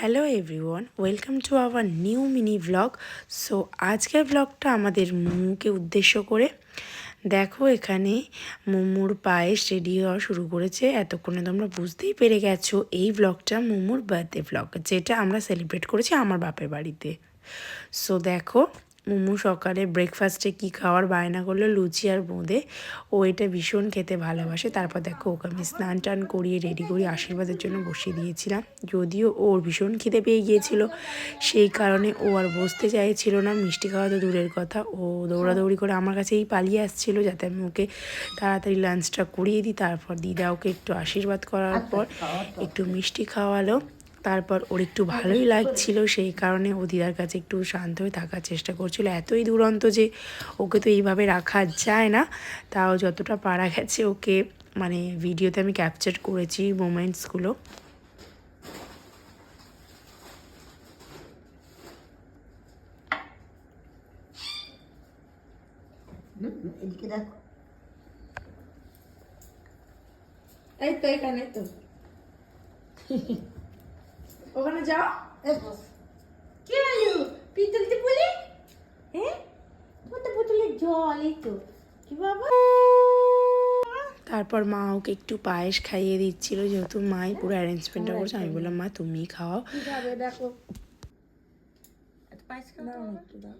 Hello everyone welcome to our new mini blog so আজকের ব্লগটা আমাদের মোমোকে উদ্দেশ্য করে। দেখো এখানে মোমোর পায়েস রেডি হওয়া শুরু করেছে। এতক্ষণে তোমরা বুঝতেই পেরে গেছো এই ব্লগটা মোমোর বার্থডে ব্লগ যেটা আমরা সেলিব্রেট করেছি আমার বাপের বাড়িতে। সো দেখো মোমো সকালে ব্রেকফাস্টে কি খাওয়ার বায়না করল লুচি আর বোঁদে। ও এটা ভীষণ খেতে ভালোবাসে। তারপর দেখো ওকে আমি স্নান টান করিয়ে রেডি করি আশীর্বাদের জন্য বসিয়ে দিয়েছিলাম। যদিও ওর ভীষণ খিদে পেয়ে গিয়েছিল সেই কারণে ও আর বসতে চাইছিল না। মিষ্টি খাওয়া তো দূরের কথা। ও দৌড়াদৌড়ি করে আমার কাছেই পালিয়ে আসছিল যাতে আমি ওকে তাড়াতাড়ি লাঞ্চটা করিয়ে দিই। তারপর দিদা ওকে একটু আশীর্বাদ করার পর একটু মিষ্টি খাওয়ালো। তারপর ওর একটু ভালোই লাগছিল সেই কারণে ও দিদার কাছে একটু শান্ত হয়ে থাকার চেষ্টা করছিল। এতই দুরন্ত যে ওকে তো এইভাবে রাখা যায় না তাও যতটা পারা গেছে ওকে মানে ভিডিওতে আমি ক্যাপচার করেছি মোমেন্টসগুলো এদিকে দেখো। এই তো এখানে তো। ওখানে যাও। কি হলো পিতলতে হ্যাঁ তোমার তো বোতলের জল এই তো। কি বাবা? তারপর মা ওকে একটু পায়েস খাইয়ে দিচ্ছিল যেহেতু মাই পুরো অ্যারেঞ্জমেন্টটা করছে আমি বললাম মা তুমি খাবে? দেখো। এত পায়েস খাও একটু দাও।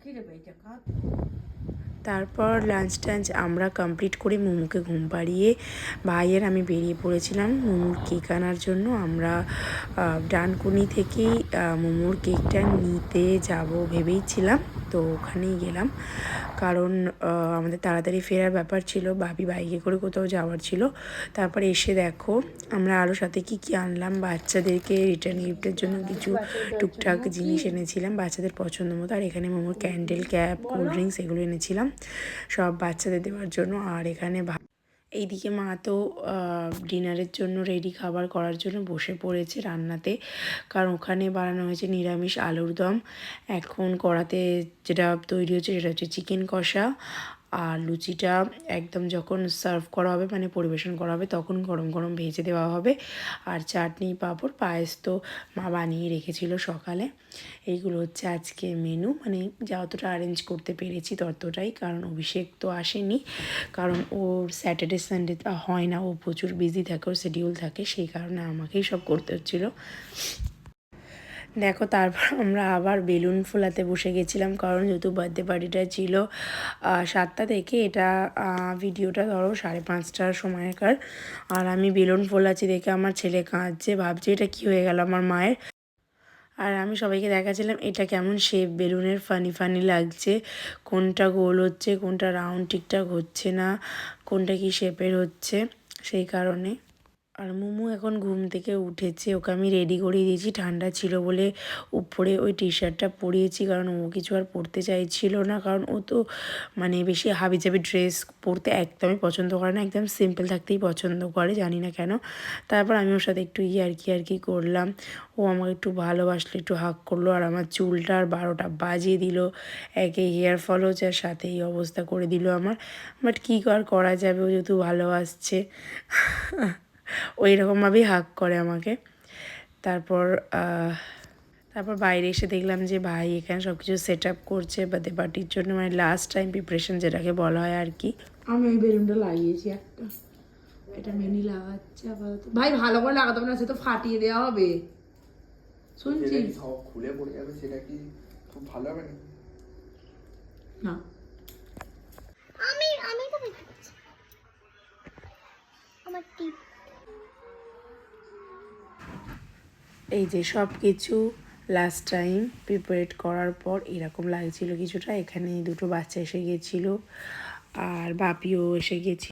কি রে ভাইটা খা। তারপর লাঞ্চ টাঞ্চ আমরা কমপ্লিট করে মোমোকে ঘুম পাড়িয়ে ভাইয়ের আমি বেরিয়ে পড়েছিলাম মোমোর কেক আনার জন্য। আমরা ডানকুনি থেকেই মোমোর কেকটা নিতে যাব ভেবেই ছিলাম। তো ওখানেই গেলাম। কারণ আমাদের তাড়াতাড়ি ফেরার ব্যাপার ছিল, ভাবি বাইকে করে কোথাও যাওয়ার ছিল। তারপরে এসে দেখো, আমরা আরও সাথে কি কি আনলাম, বাচ্চাদেরকে রিটার্ন গিফটের জন্য কিছু টুকটাক জিনিস এনেছিলাম, বাচ্চাদের পছন্দ মতো। আর এখানে মোমোর ক্যান্ডেল ক্যাপ কোল্ড ড্রিঙ্কস এগুলো এনেছিলাম। সব বাচ্চাদের দেওয়ার জন্য। আর এখানে এইদিকে মা তো ডিনারের জন্য রেডি খাবার করার জন্য বসে পড়েছে রান্নাতে। কারণ ওখানে বানানো হয়েছে নিরামিষ আলুর দম। এখন কড়াতে যেটা তৈরি হচ্ছে সেটা হচ্ছে চিকেন কষা। আর লুচিটা একদম যখন সার্ভ করা হবে মানে পরিবেশন করা হবে, তখন গরম গরম ভেজে দেওয়া হবে। আর চাটনি, পাঁপড়, পায়েস তো মা বানিয়ে রেখেছিল সকালে। এইগুলো হচ্ছে আজকে মেনু মানে যতটা অ্যারেঞ্জ করতে পেরেছি ততটাই, কারণ অভিষেক তো আসেনি। কারণ ওর স্যাটারডে সানডে হয় না, ও প্রচুর বিজি থাকে, ওর শিডিউল থাকে, সেই কারণে আমাকেই সব করতে হচ্ছিল। দেখো, তারপর আমরা আবার বেলুন ফোলাতে বসে গেছিলাম, কারণ যেহেতু বার্থডে পার্টিটা ছিল সাতটা থেকে এটা ভিডিওটা ধরো সাড়ে পাঁচটার সময়কার, আর আমি বেলুন ফোলাচ্ছি দেখে আমার ছেলে কাঁদছে, ভাবছে এটা কি হয়ে গেল আমার মায়ের। আর আমি সবাইকে দেখাচ্ছিলাম এটা কেমন শেপ বেলুনের ফানি ফানি লাগছে, কোনটা গোল হচ্ছে, কোনটা রাউন্ড ঠিকঠাক হচ্ছে না, কোনটা কি শেপের হচ্ছে, সেই কারণে। আর মোমো এখন ঘুম থেকে উঠেছে। ওকে আমি রেডি করিয়ে দিয়েছি। ঠান্ডা ছিল বলে উপরে ওই টি শার্টটা পরিয়েছি কারণ ও কিছু আর পরতে চাইছিল না। কারণ ও তো মানে বেশি হাবিজাবি ড্রেস পরতে একদমই পছন্দ করে না। একদম সিম্পল থাকতেই পছন্দ করে, জানি না কেন। তারপর আমি ওর সাথে একটু ইয়ার্কি ইয়ার্কি করলাম। ও আমাকে একটু ভালোবাসলো, একটু হাক করল আর আমার চুলটা আর বারোটা বাজিয়ে দিল। একে হেয়ার ফল হচ্ছে আর সাথে এই অবস্থা করে দিল আমার। বাট কী আর করা যাবে? ও যেহেতু ভালোবাসছে। ওই রকমভাবেই হাক করে আমাকে। তারপর তারপর বাইরে এসে দেখলাম যে ভাই এখানে সব কিছু সেট আপ করছে বার্থডে পার্টির জন্য মানে লাস্ট টাইম প্রিপারেশন যেটাকে বলা হয় আর কি। আমি ওই বেলুনটা লাগিয়েছি একটা। এটা মেনি লাগাচ্ছে আপাতত। ভাই ভালো করে লাগাতে হবে না সে তো ফাটিয়ে দেওয়া হবে। শুনছি সব খুলে পড়ে যাবে? সেটা কি খুব ভালো হবে না না। আমি আমি তো আমার টিপ। এই যে সব কিছু লাস্ট টাইম প্রিপারেট করার পর এরকম লাগছিল কিছুটা। এখানে দুটো বাচ্চা এসে গেছিল আর বাপিও এসে গেছি।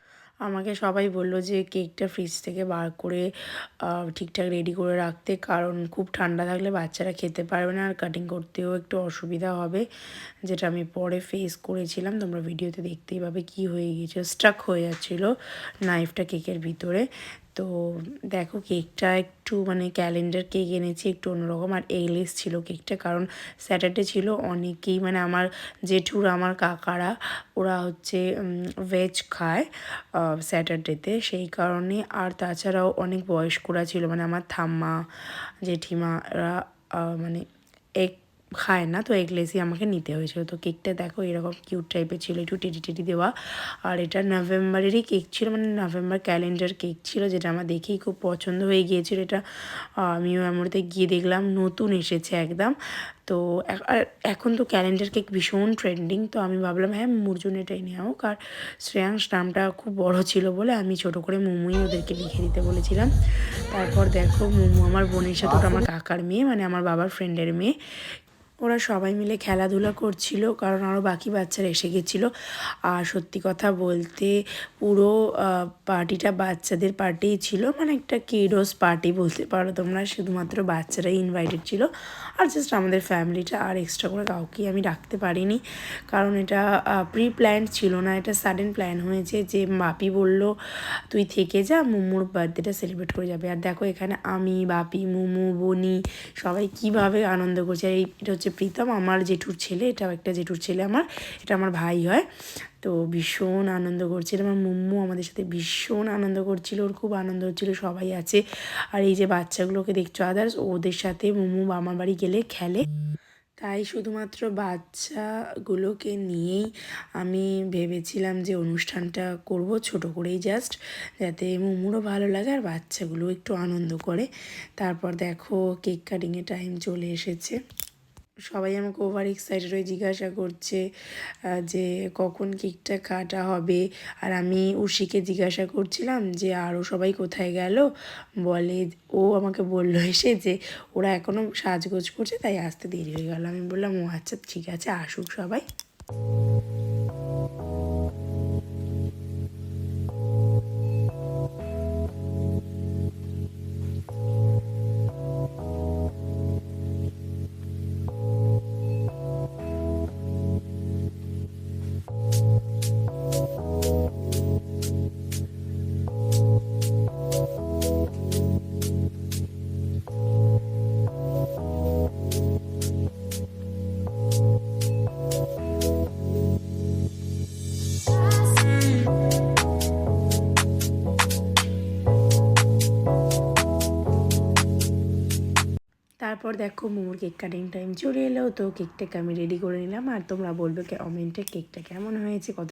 আমাকে সবাই বলল যে কেকটা ফ্রিজ থেকে বার করে ঠিকঠাক রেডি করে রাখতে কারণ খুব ঠান্ডা থাকলে বাচ্চারা খেতে পারবে না আর কাটিং করতেও একটু অসুবিধা হবে, যেটা আমি পরে ফেস করেছিলাম। তোমরা ভিডিওতে দেখতেই পাবে কি হয়ে গিয়েছিল স্ট্রাক হয়ে যাচ্ছিল নাইফটা কেকের ভিতরে। তো দেখো কেকটা একটু মানে ক্যালেন্ডার কেক এনেছি, একটু অন্যরকম। আর এগলেস ছিল কেকটা, কারণ স্যাটারডে ছিল অনেকেই মানে আমার জেঠুর, আমার কাকারা, ওরা হচ্ছে ভেজ খায় স্যাটারডেতে সেই কারণে আর তাছাড়াও অনেক বয়স্করা ছিল মানে আমার ঠাম্মা, জেঠিমারা মানে এগ খায় না তো এগলেসই আমাকে নিতে হয়েছিল। তো কেকটা দেখো এরকম কিউট টাইপের ছিল একটু টেটি টেটি দেওয়া। আর এটা নভেম্বরেরই কেক ছিল মানে নভেম্বর ক্যালেন্ডার কেক ছিল যেটা আমার দেখেই খুব পছন্দ হয়ে গিয়েছিল এটা। আমিও এমনতে গিয়ে দেখলাম নতুন এসেছে একদম। তো আর এখন তো ক্যালেন্ডার কেক ভীষণ ট্রেন্ডিং তো আমি ভাবলাম হ্যাঁ মোর জন্য এটাই নেওয়া হোক। আর শ্রেয়াংশ নামটা খুব বড় ছিল বলে আমি ছোট করে মোমোই ওদেরকে লিখে দিতে বলেছিলাম। তারপর দেখো মোমো আমার বোনের সাথে ওটা আমার কাকার মেয়ে মানে আমার বাবার ফ্রেন্ডের মেয়ে। ওরা সবাই মিলে খেলাধুলা করছিল, কারণ আরও বাকি বাচ্চারা এসে গেছিল। আর সত্যি কথা বলতে, পুরো পার্টিটা বাচ্চাদের পার্টিই ছিল। মানে একটা কিডোস পার্টি বলতে পারো তোমরা, শুধুমাত্র বাচ্চারাই ইনভাইটেড ছিল। আর জাস্ট আমাদের ফ্যামিলিটা আর এক্সট্রা করে কাউকেই আমি রাখতে পারিনি। কারণ এটা প্রি প্ল্যান ছিল না, এটা সাডেন প্ল্যান হয়েছে যে বাপি বলল, তুই থেকে যা, মোমোর বার্থডেটা সেলিব্রেট করে যাবে। আর দেখো এখানে আমি, বাপি, মোমো, বনি সবাই কীভাবে আনন্দ করছে। আর এটা হচ্ছে প্রীতম, আমার জেঠুর ছেলে, এটাও একটা জেঠুর ছেলে আমার, এটা আমার ভাই হয়। তো ভীষণ আনন্দ করছিল আমার মুম্মু আমাদের সাথে ভীষণ আনন্দ করছিল, ওর খুব আনন্দ হচ্ছিল, সবাই আছে। আর এই যে বাচ্চাগুলোকে দেখছ আদার্স ওদের সাথে মুম্মু মামার বাড়ি গেলে খেলে। তাই শুধুমাত্র বাচ্চাগুলোকে নিয়েই আমি ভেবেছিলাম যে অনুষ্ঠানটা করব ছোট করেই জাস্ট যাতে মোমোরও ভালো লাগে আর বাচ্চাগুলো একটু আনন্দ করে। তারপর দেখো কেক কাটিংয়ের টাইম চলে এসেছে। সবাই আমাকে ওভার এক্সাইটেড হয়ে জিজ্ঞাসা করছে যে কখন কেকটা কাটা হবে। আর আমি উষিকে জিজ্ঞাসা করছিলাম যে আরও সবাই কোথায় গেল? বলে ও আমাকে বলল এসে যে, ওরা এখনও সাজগোজ করছে, তাই আসতে দেরি হয়ে গেল। আমি বললাম, ও আচ্ছা ঠিক আছে, আসুক সবাই। তারপর দেখো মোমোর কেক কাটিং টাইম চলে এলো, তো কেকটাকে আমি রেডি করে নিলাম। আর তোমরা বলবে কমেন্টে কেকটা কেমন হয়েছে, কত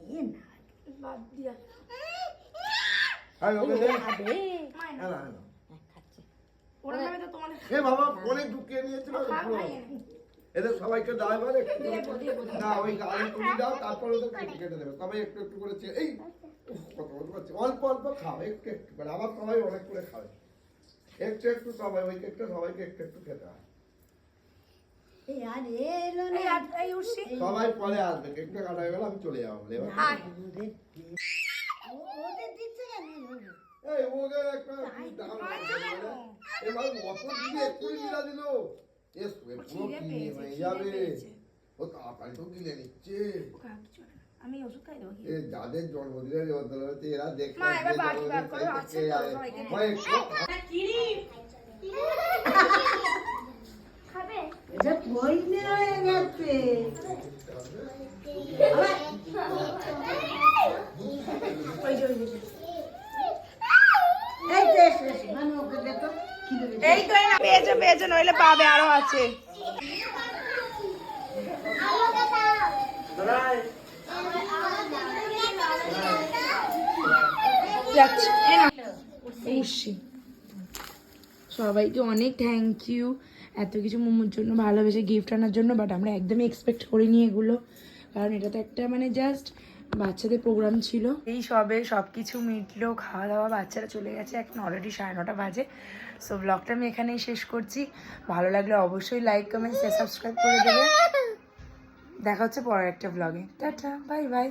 নিয়ে না ওকে দে। এ বাবা ঢুকিয়ে নিয়েছিল এদের সবাইকে না ওই গাড়ি তুমি দাও তারপর ওদের কেটে কেটে দেবে। তবে একটু একটু করে চেয়ে- এই কত কত করছে। অল্প অল্প খাবে একটু একটু করে। আবার সবাই অনেক করে খাবে। একটু একটু সবাই ওই কেকটা সবাইকে একটু একটু খেতে হয়। সবাই পরে আসবে কেকটা কাটা হয়ে গেলে আমি চলে যাব বলে এবার ওদের ও- ওদের দিচ্ছে কেন এই ওদের একটা দাম এবার অত দিলে এক্ষুনি দিলা দিল। এ পুরো কিনে হয়ে যাবে। ও তাড়াতাড়ি তো কিনে নিচ্ছে। আমি ওষুধ খাই দেবো এ যাদের জন্মদিনের নিমন্ত্রণ এরা দেখে মা, এবার আসবে, বার জন্মদিন করো। সবাইকে খাবে এটা পয়নে হয়ে গেছে। এই তো। পেয়েছ পেয়েছ নইলে পাবে আরও আছে। সবাইকে অনেক থ্যাংক ইউ এত কিছু মোমোর জন্য ভালোবেসে গিফট আনার জন্য বাট আমরা একদমই এক্সপেক্ট করিনি এগুলো। কারণ এটা তো একটা মানে জাস্ট বাচ্চাদের প্রোগ্রাম ছিল। এই সবে সব কিছু মিটলো খাওয়া দাওয়া বাচ্চারা চলে গেছে। এখন অলরেডি সাড়ে নটা বাজে। সো ব্লগটা আমি এখানেই শেষ করছি। ভালো লাগলে অবশ্যই লাইক কমেন্ট সাবস্ক্রাইব করে দেবে। দেখা হচ্ছে পরের একটা ব্লগে টাটা বাই বাই